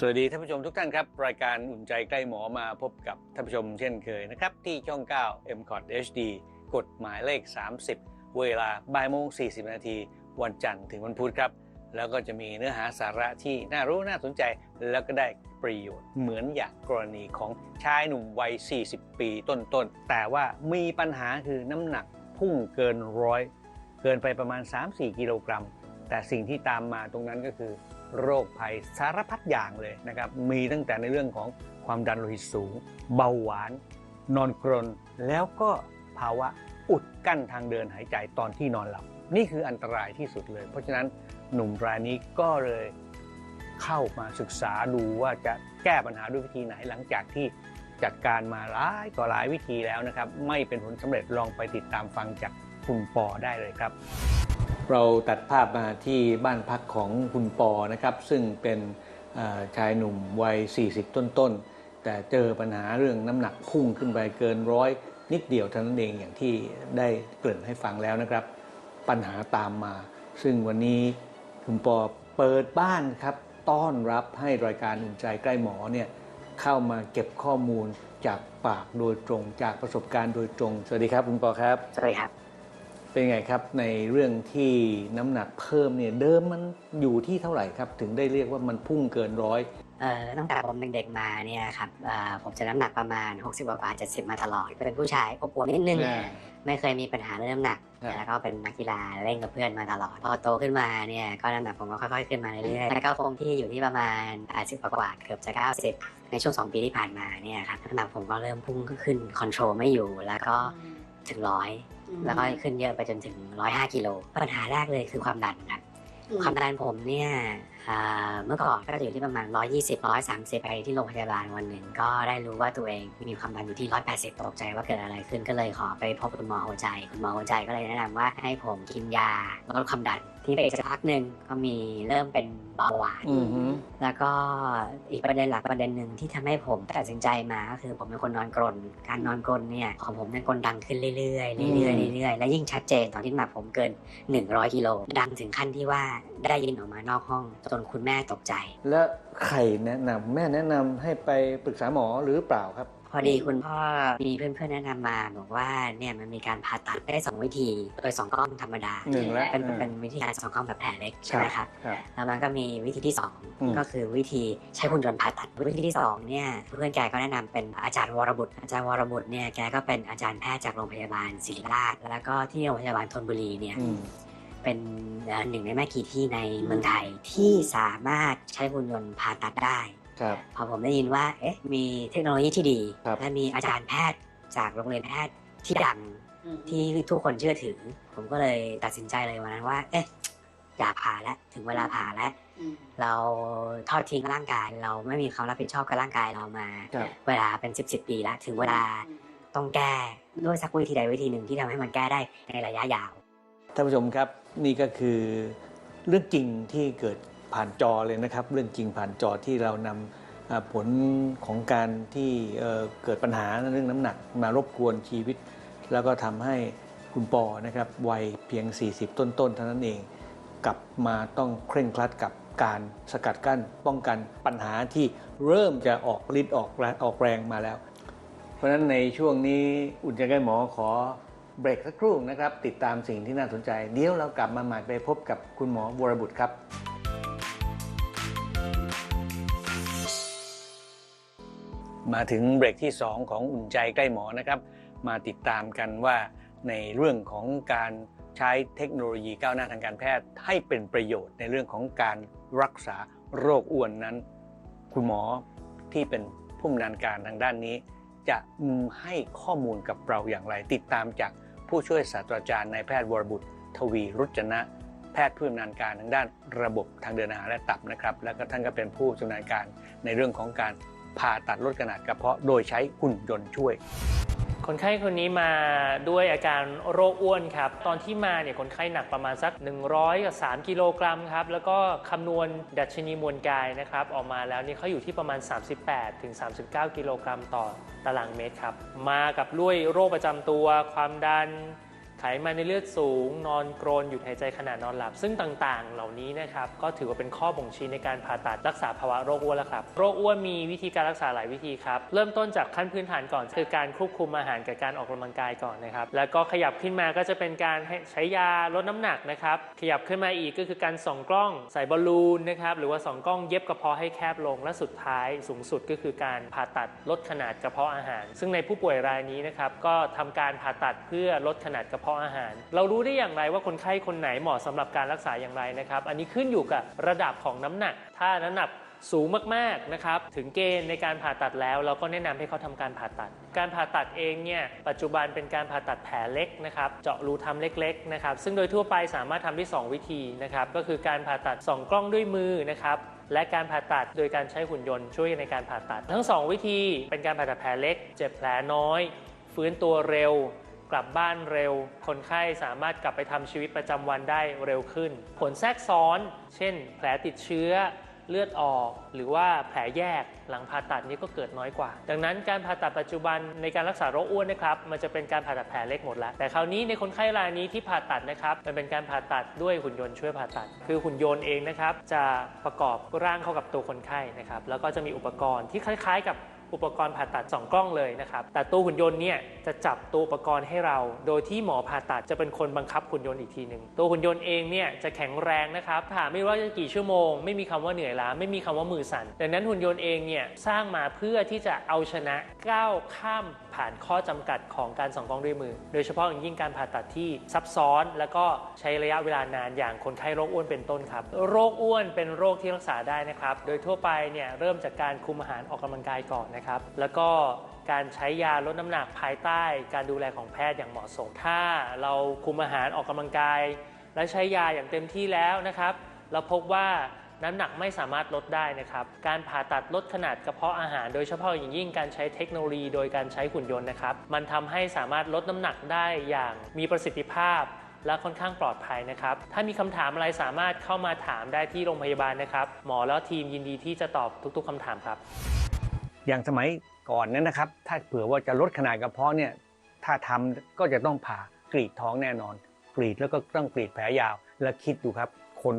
สวัสดีท่านผู้ชมทุกท่านครับ รายการอุ่นใจใกล้หมอมาพบกับท่านผู้ชมเช่นเคยนะครับ ที่ช่อง 9 m c o t HD กฎหมายเลข 30 เวลาบ่ายโมง 40 นาทีวันจันทร์ถึงวันพุธครับ แล้วก็จะมีเนื้อหาสาระที่น่ารู้น่าสนใจ แล้วก็ได้ประโยชน์เหมือนอย่างกรณีของชายหนุ่มวัย 40 ปีต้นๆ แต่ว่ามีปัญหาคือน้ำหนักพุ่งเกินร้อยเกินไปประมาณ 3-4 กิโลกรัม แต่สิ่งที่ตามมาตรงนั้นก็คือ โรคภัยสารพัดอย่างเลยนะครับ มีตั้งแต่ในเรื่องของความดันโลหิตสูง เบาหวาน นอนกรน แล้วก็ภาวะอุดกั้นทางเดินหายใจตอนที่นอนหลับ นี่คืออันตรายที่สุดเลย เพราะฉะนั้นหนุ่มรายนี้ก็เลยเข้ามาศึกษาดูว่าจะแก้ปัญหาด้วยวิธีไหนหลังจากที่จัดการมาหลายต่อหลายวิธีแล้วนะครับ ไม่เป็นผลสำเร็จลองไปติดตามฟังจากคุณปอได้เลยครับ เราตัดภาพมาที่บ้านพักของคุณปอนะครับ ซึ่งเป็นชายหนุ่มวัย 40 ต้นๆ แต่เจอปัญหาเรื่องน้ำหนักพุ่งขึ้นไปเกินร้อยนิดเดียวเท่านั้นเองอย่างที่ได้เกริ่นให้ฟังแล้วนะครับ ปัญหาตามมา ซึ่งวันนี้คุณปอเปิดบ้านครับ ต้อนรับให้รายการอุ่นใจใกล้หมอเนี่ยเข้ามาเก็บข้อมูลจากปากโดยตรงจากประสบการณ์โดยตรง สวัสดีครับ คุณปอครับ สวัสดีครับ เป็นไงครับในเรื่องที่น้ำหนักเพิ่มเนี่ยเดิมมันอยู่ที่เท่าไหร่ครับ ถึงได้เรียกว่ามันพุ่งเกินร้อยเอ่อตั้งแต่ผมเด็กๆมาเนี่ยครับเอ่อผมจะน้ำหนักประมาณ 60กว่าๆ70 มาตลอด เป็นผู้ชายอบอวบนิดนึง อ่า ไม่เคยมีปัญหาเรื่องน้ำหนัก ครับ แล้วก็เป็นนักกีฬาเล่นกับเพื่อนมาตลอด พอโตขึ้นมาเนี่ยก็น้ำหนักผมก็ค่อยๆขึ้นมาเรื่อยๆ แล้วก็คงที่อยู่ที่ประมาณ80กว่าๆเกือบจะ90 ในช่วง 2 ปีที่ผ่านมาเนี่ยครับน้ำหนักผมก็เริ่มพุ่งขึ้นคอนโทรลไม่อยู่ แล้วก็ถึงร้อย แล้วก็ขึ้นเยอะไปจนถึง 105 กิโล ปัญหาแรกเลยคือความดันครับ ความดันผมเนี่ยอ่าเมื่อก่อนก็จะอยู่ที่ประมาณ 120 130 ไปที่โรงพยาบาลวันหนึ่ง ก็ได้รู้ว่าตัวเองมีความดันอยู่ที่ 180 ตกใจว่าเกิดอะไรขึ้นก็เลยขอไปพบคุณหมอหัวใจ คุณหมอหัวใจก็เลยแนะนำว่าให้ผมกินยาลดความดัน ที่ไปอีกสักพักหนึ่งก็มีเริ่มเป็นเบาหวานอือฮึแล้วก็อีกประเด็นหลักประเด็นหนึ่งที่ทำให้ผมตัดสินใจมาก็คือผมเป็นคนนอนกรน การนอนกรนเนี่ยของผมเนี่ยกรนดังขึ้นเรื่อยๆเรื่อยๆเรื่อยๆและยิ่งชัดเจนตอนที่น้ำหนักผมเกิน 100กิโลดังถึงขั้นที่ว่าได้ยินออกมานอกห้องจนคุณแม่ตกใจ แล้วใครแนะนำแม่แนะนำให้ไปปรึกษาหมอหรือเปล่าครับพ อดีคุณพ่อมีเพื่อนๆแนะนำมาบอกว่าเนี่ยมันมีการผ่าตัดได้สองวิธี โดยสองกล้องธรรมดาหนึ่งแล้วเป็นอืม เป็นวิธีการสองกล้องแบบแผลเล็กใช่ไหมครับ ครับ แล้วมันก็มีวิธีที่สองอืมก็คือวิธีใช้หุ่นยนต์ผ่าตัด วิธีที่สองเนี่ยเพื่อนแกก็แนะนำเป็นอาจารย์วรบุตร อาจารย์วรบุตรเนี่ยแกก็เป็นอาจารย์แพทย์จากโรงพยาบาลศิริราชแล้วก็ที่โรงพยาบาลธนบุรีเนี่ยอืม เป็นเอ่อหนึ่งในไม่กี่ที่ในเมืองไทยที่สามารถใช้หุ่นยนต์ผ่าตัดได้ ครับพอผมได้ยินว่าเอ๊ะมีเทคโนโลยีที่ดีครับและมีอาจารย์แพทย์จากโรงเรียนแพทย์ที่ดังที่ทุกคนเชื่อถือ ผมก็เลยตัดสินใจเลยวันนั้นว่า เอ๊ะอยากผ่าแล้วถึงเวลาผ่าแล้ว เราทอดทิ้งร่างกาย เราไม่มีความรับผิดชอบกับร่างกายเรามา ครับ เวลาเป็นสิบสิบปีแล้วถึงเวลาต้องแก้ด้วยสักวิธีใดวิธีหนึ่งที่ทำให้มันแก้ได้ในระยะยาว ท่านผู้ชมครับนี่ก็คือเรื่องจริงที่เกิด ผ่านจอเลยนะครับ เรื่องจริงผ่านจอที่เรานำอ่าผลของการที่เกิดปัญหาเรื่องน้ำหนักมารบกวนชีวิต แล้วก็ทำให้คุณปอนะครับวัยเพียง 40 ต้นๆเท่านั้นเอง กลับมาต้องเคร่งครัดกับการสกัดกั้นป้องกันปัญหาที่เริ่มจะออกฤทธิ์ออกแรงออกแรงมาแล้ว เพราะฉะนั้นในช่วงนี้อุ่นใจกล้หมอขอเบรกสักครู่นะครับ ติดตามสิ่งที่น่าสนใจ เดี๋ยวเรากลับมาใหม่ไปพบกับคุณหมอวรบุตรครับ มาถึงเบรกที่ 2 ของอุ่นใจใกล้หมอนะครับ มาติดตามกันว่าในเรื่องของการใช้เทคโนโลยีก้าวหน้าทางการแพทย์ให้เป็นประโยชน์ในเรื่องของการรักษาโรคอ้วนนั้น คุณหมอที่เป็นผู้อำนวยการทางด้านนี้ จะให้ข้อมูลกับเราอย่างไร ติดตามจากผู้ช่วยศาสตราจารย์นายแพทย์วรบุตร ทวีรุจนะแพทย์ผู้ชำนาญการทางด้านระบบทางเดินอาหารและตับนะครับ แล้วก็ท่านก็เป็นผู้ชำนาญการในเรื่องของการ ผ่าตัดลดขนาดกระเพาะโดยใช้หุ่นยนต์ช่วย คนไข้คนนี้มาด้วยอาการโรคอ้วนครับ ตอนที่มาเนี่ยคนไข้หนักประมาณสัก 100กับ3กิโลกรัมครับ แล้วก็คำนวณดัชนีมวลกายนะครับ ออกมาแล้วนี่เขาอยู่ที่ประมาณ 38ถึง39กิโลกรัมต่อตารางเมตรครับ มากับด้วยโรคประจำตัวความดัน ไขมันในเลือดสูง นอนกรนหยุดหายใจขณะนอนหลับ ซึ่งต่างๆ เหล่านี้นะครับก็ถือว่าเป็นข้อบ่งชี้ในการผ่าตัดรักษาภาวะโรคอ้วนแล้วครับ โรคอ้วนมีวิธีการรักษาหลายวิธีครับ เริ่มต้นจากขั้นพื้นฐานก่อน คือการควบคุมอาหารกับการออกกำลังกายก่อนนะครับ แล้วก็ขยับขึ้นมาก็จะเป็นการใช้ยาลดน้ำหนักนะครับ ขยับขึ้นมาอีกก็คือการส่องกล้องใส่บอลลูนนะครับหรือว่าส่องกล้องเย็บกระเพาะให้แคบลงและสุดท้ายสูงสุดก็คือการผ่าตัดลดขนาดกระเพาะอาหาร ซึ่งในผู้ป่วยรายนี้นะครับก็ทำการผ่าตัดเพื่อลดขนาดกระเพาะอาหาร เรารู้ได้อย่างไรว่าคนไข้คนไหนเหมาะสำหรับการรักษาอย่างไรนะครับ อันนี้ขึ้นอยู่กับระดับของน้ำหนัก ถ้าน้ำหนักสูงมากๆนะครับถึงเกณฑ์ในการผ่าตัดแล้ว เราก็แนะนำให้เขาทำการผ่าตัด การผ่าตัดเองเนี่ยปัจจุบันเป็นการผ่าตัดแผลเล็กนะครับเจาะรูทำเล็กๆนะครับซึ่งโดยทั่วไปสามารถทำได้สองวิธีนะครับก็คือการผ่าตัดสองกล้องด้วยมือนะครับและการผ่าตัดโดยการใช้หุ่นยนต์ช่วยในการผ่าตัด ทั้งสองวิธีเป็นการผ่าตัดแผลเล็ก เจ็บแผลน้อย ฟื้นตัวเร็ว กลับบ้านเร็ว คนไข้สามารถกลับไปทำชีวิตประจำวันได้เร็วขึ้น ผลแทรกซ้อน เช่น แผลติดเชื้อเลือดออก หรือว่าแผลแยกหลังผ่าตัดนี้ก็เกิดน้อยกว่า ดังนั้นการผ่าตัดปัจจุบันในการรักษาโรคอ้วนนะครับมันจะเป็นการผ่าตัดแผลเล็กหมดแล้ว แต่คราวนี้ในคนไข้รายนี้ที่ผ่าตัดนะครับมันเป็นการผ่าตัดด้วยหุ่นยนต์ช่วยผ่าตัด คือหุ่นยนต์เองนะครับจะประกอบร่างเข้ากับตัวคนไข้นะครับแล้วก็จะมีอุปกรณ์ที่คล้าย ๆ กับ อุปกรณ์ผ่าตัดสองกล้องเลยนะครับ แต่ตัวหุ่นยนต์เนี่ยจะจับตัวอุปกรณ์ให้เรา โดยที่หมอผ่าตัดจะเป็นคนบังคับหุ่นยนต์อีกทีหนึ่งตัวหุ่นยนต์เองเนี่ยจะแข็งแรงนะครับถาไม่ว่าจะกี่ชั่วโมง ไม่มีคำว่าเหนื่อยล้าไม่มีคำว่ามือสั่นดังนั้นหุ่นยนต์เองเนี่ยสร้างมาเพื่อที่จะเอาชนะก้าวข้ามผ่านข้อจำกัดของการส่องกล้องด้วยมือ โดยเฉพาะอย่างยิ่งการผ่าตัดที่ซับซ้อน แล้วก็ใช้ระยะเวลานานอย่างคนไข้โรคอ้วนเป็นต้นครับ โรคอ้วนเป็นโรคที่รักษาได้นะครับ โดยทั่วไปเนี่ยเริ่มจากการคุมอาหารออกกำลังกายก่อนนะครับ แล้วก็การใช้ยาลดน้ำหนักภายใต้การดูแลของแพทย์อย่างเหมาะสม ถ้าเราคุมอาหารออกกำลังกาย และใช้ยาอย่างเต็มที่แล้วนะครับ เราพบว่าน้ำหนักไม่สามารถลดได้นะครับ การผ่าตัดลดขนาดกระเพาะอาหาร โดยเฉพาะอย่างยิ่งการใช้เทคโนโลยีโดยการใช้หุ่นยนต์นะครับ มันทำให้สามารถลดน้ำหนักได้อย่างมีประสิทธิภาพ และค่อนข้างปลอดภัยนะครับ ถ้ามีคำถามอะไรสามารถเข้ามาถามได้ที่โรงพยาบาลนะครับ หมอแล้วทีมยินดีที่จะตอบทุกๆคำถามครับ อย่างสมัยก่อนนั้นนะครับ ถ้าเผื่อว่าจะลดขนาดกระเพาะเนี่ยถ้าทำก็จะต้องผ่ากรีดท้องแน่นอน กรีดแล้วก็ต้องกรีดแผลยาว แล้วคิดดูครับ คน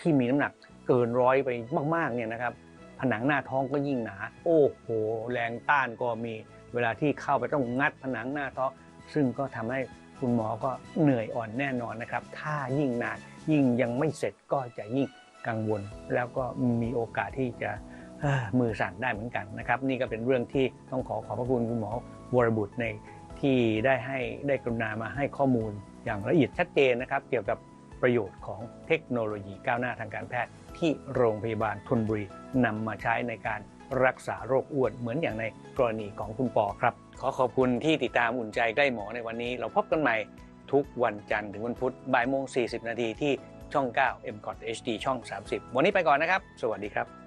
ที่มีน้ำหนักเกินร้อยไปมากๆเนี่ยนะครับ ผนังหน้าท้องก็ยิ่งหนา โอ้โห แรงต้านก็มีเวลาที่เข้าไปต้องงัดผนังหน้าท้อง ซึ่งก็ทำให้คุณหมอก็เหนื่อยอ่อนแน่นอนนะครับ ถ้ายิ่งนานยิ่งยังไม่เสร็จก็จะยิ่งกังวล แล้วก็มีโอกาสที่จะ มือสั่นได้เหมือนกันนะครับ นี่ก็เป็นเรื่องที่ต้องขอขอบพระคุณคุณหมอวรบุตรในที่ได้ให้ได้กรุณามาให้ข้อมูลอย่างละเอียดชัดเจนนะครับ เกี่ยวกับประโยชน์ของเทคโนโลยีก้าวหน้าทางการแพทย์ ที่โรงพยาบาลธนบุรีนำมาใช้ในการรักษาโรคอ้วนเหมือนอย่างในกรณีของคุณปอครับ ขอขอบคุณที่ติดตามอุ่นใจใกล้หมอในวันนี้ เราพบกันใหม่ทุกวันจันทร์ถึงวันพุธบ่ายโมง40 นาทีที่ช่อง 9 m c o t HD ช่อง 30 วันนี้ไปก่อนนะครับ สวัสดีครับ